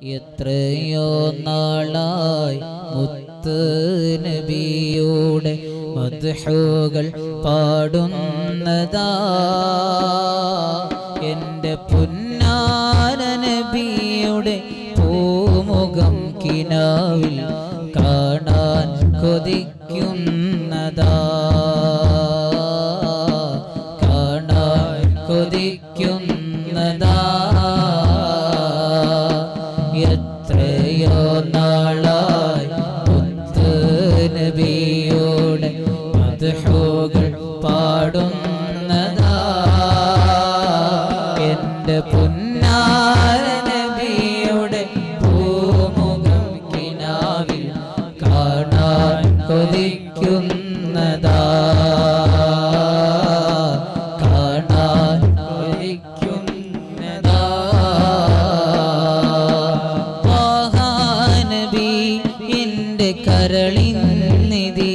എത്രയോ നാളായി മുത്ത് നബിയുടെ മദ്ഹുകൾ പാടുന്നതാ. എന്റെ പുന്നാര നബിയുടെ പൂമുഖം കിനാവിൽ കാണാൻ കൊതിക്കുന്നതാ മദ്ഹുകൾ പാടുന്നതാ. എന്റെ പുന്നാരനബിയുടെ പൂമുഖം കിനാവിൽ കാണാൻ കൊതിക്കുന്നതാ. കാണാൻ കൊതിക്കുന്നതാ. എന്റെ കരളിൻ നിധി.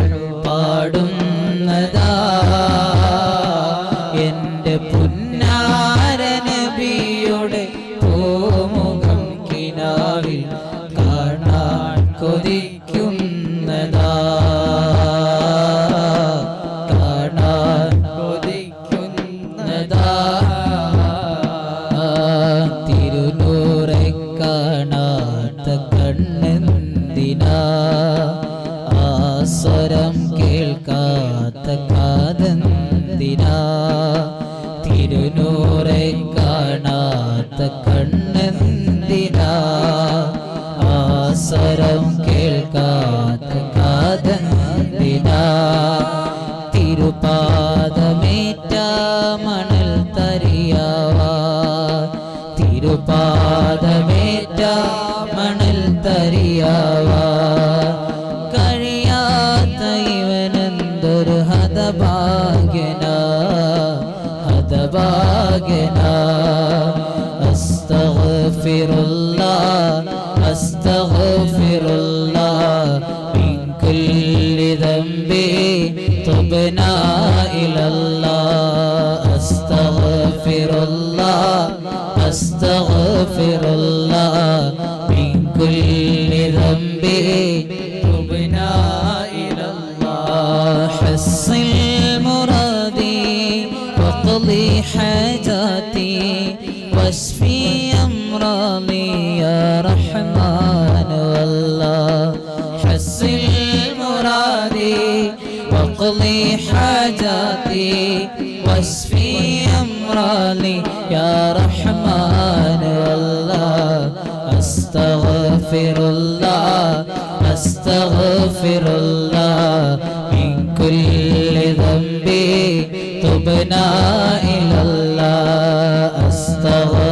കേൾക്കാത്ത കാതെന്തിനാ. തിരുനൂറെ കാണാത്ത കണ്ണെന്തിനാ. ആസരം കേൾക്കാത്ത കാതെന്തിനാ. തിരുപാദമേറ്റ മണൽ തരിയാവാ. തിരുപാദമേറ്റ മണൽ തരിയാവാ. تبنا إلى الله. أستغفر الله أستغفر الله. من كل ذنب تبنا إلى الله. حصل مرادي واقضي حاجاتي واشفي أمراضي يا رحمن. تقضي حاجاتي واسفي أمرالي. يا رحمن الله أستغفر الله أستغفر الله. من كل ذنبي تبنا إلى الله. أستغفر